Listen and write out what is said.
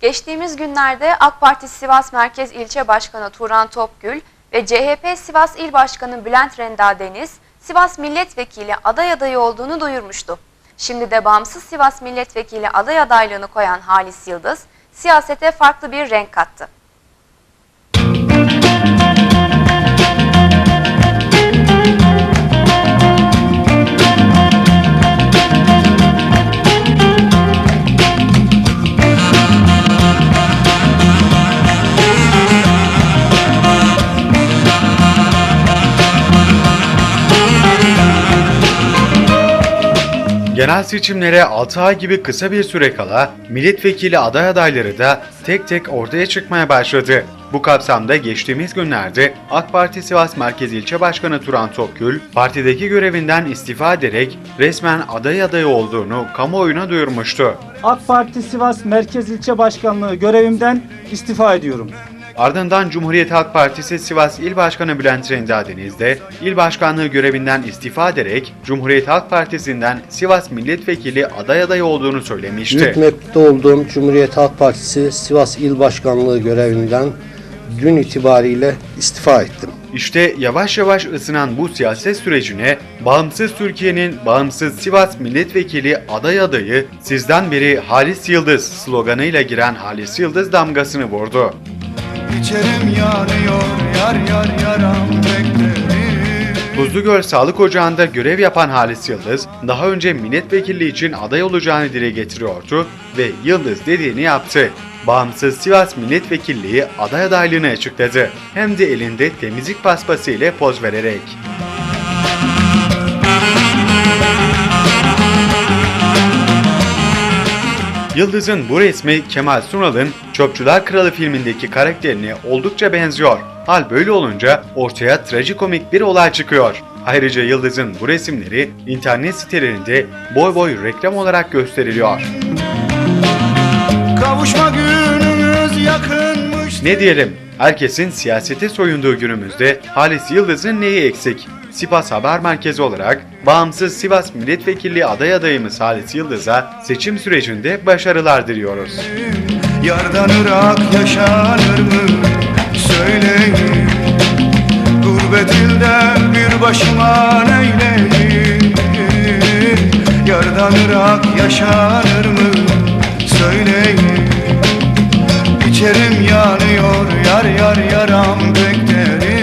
Geçtiğimiz günlerde AK Parti Sivas Merkez İlçe Başkanı Turan Topgül ve CHP Sivas İl Başkanı Bülent Renda Deniz, Sivas Milletvekili aday adayı olduğunu duyurmuştu. Şimdi de bağımsız Sivas Milletvekili aday adaylığını koyan Halis Yıldız, siyasete farklı bir renk kattı. Genel seçimlere 6 ay gibi kısa bir süre kala milletvekili aday adayları da tek tek ortaya çıkmaya başladı. Bu kapsamda geçtiğimiz günlerde AK Parti Sivas Merkez İlçe Başkanı Turan Tokgül, partideki görevinden istifa ederek resmen aday adayı olduğunu kamuoyuna duyurmuştu. AK Parti Sivas Merkez İlçe Başkanlığı görevimden istifa ediyorum. Ardından Cumhuriyet Halk Partisi Sivas İl Başkanı Bülent Rendadeniz de il başkanlığı görevinden istifa ederek Cumhuriyet Halk Partisi'nden Sivas Milletvekili aday adayı olduğunu söylemişti. Yürütmekte olduğum Cumhuriyet Halk Partisi Sivas İl Başkanlığı görevinden dün itibariyle istifa ettim. İşte yavaş yavaş ısınan bu siyaset sürecine Bağımsız Türkiye'nin Bağımsız Sivas Milletvekili aday adayı sizden beri Halis Yıldız sloganıyla giren Halis Yıldız damgasını vurdu. İçerim yanıyor yar yar yaram beklerim Tuzlugöl Sağlık Ocağı'nda görev yapan Halis Yıldız, daha önce milletvekilliği için aday olacağını dile getiriyordu ve Yıldız dediğini yaptı. Bağımsız Sivas Milletvekilliği aday adaylığını açıkladı. Hem de elinde temizlik paspası ile poz vererek. Yıldız'ın bu resmi Kemal Sunal'ın Çöpçüler Kralı filmindeki karakterine oldukça benziyor. Hal böyle olunca ortaya trajikomik bir olay çıkıyor. Ayrıca Yıldız'ın bu resimleri internet sitelerinde boy boy reklam olarak gösteriliyor. Kavuşma günümüz yakınmış Ne diyelim? Herkesin siyasete soyunduğu günümüzde Halis Yıldız'ın neyi eksik? Sivas Haber Merkezi olarak bağımsız Sivas Milletvekilliği aday adayımız Halis Yıldız'a seçim sürecinde başarılar diliyoruz. Yardan ırak yaşanır mı söyleyin Gurbet bir başıma neyleyim Yardan ırak yaşanır mı söyleyin İçerim yanıyor yar yar yaram beklerim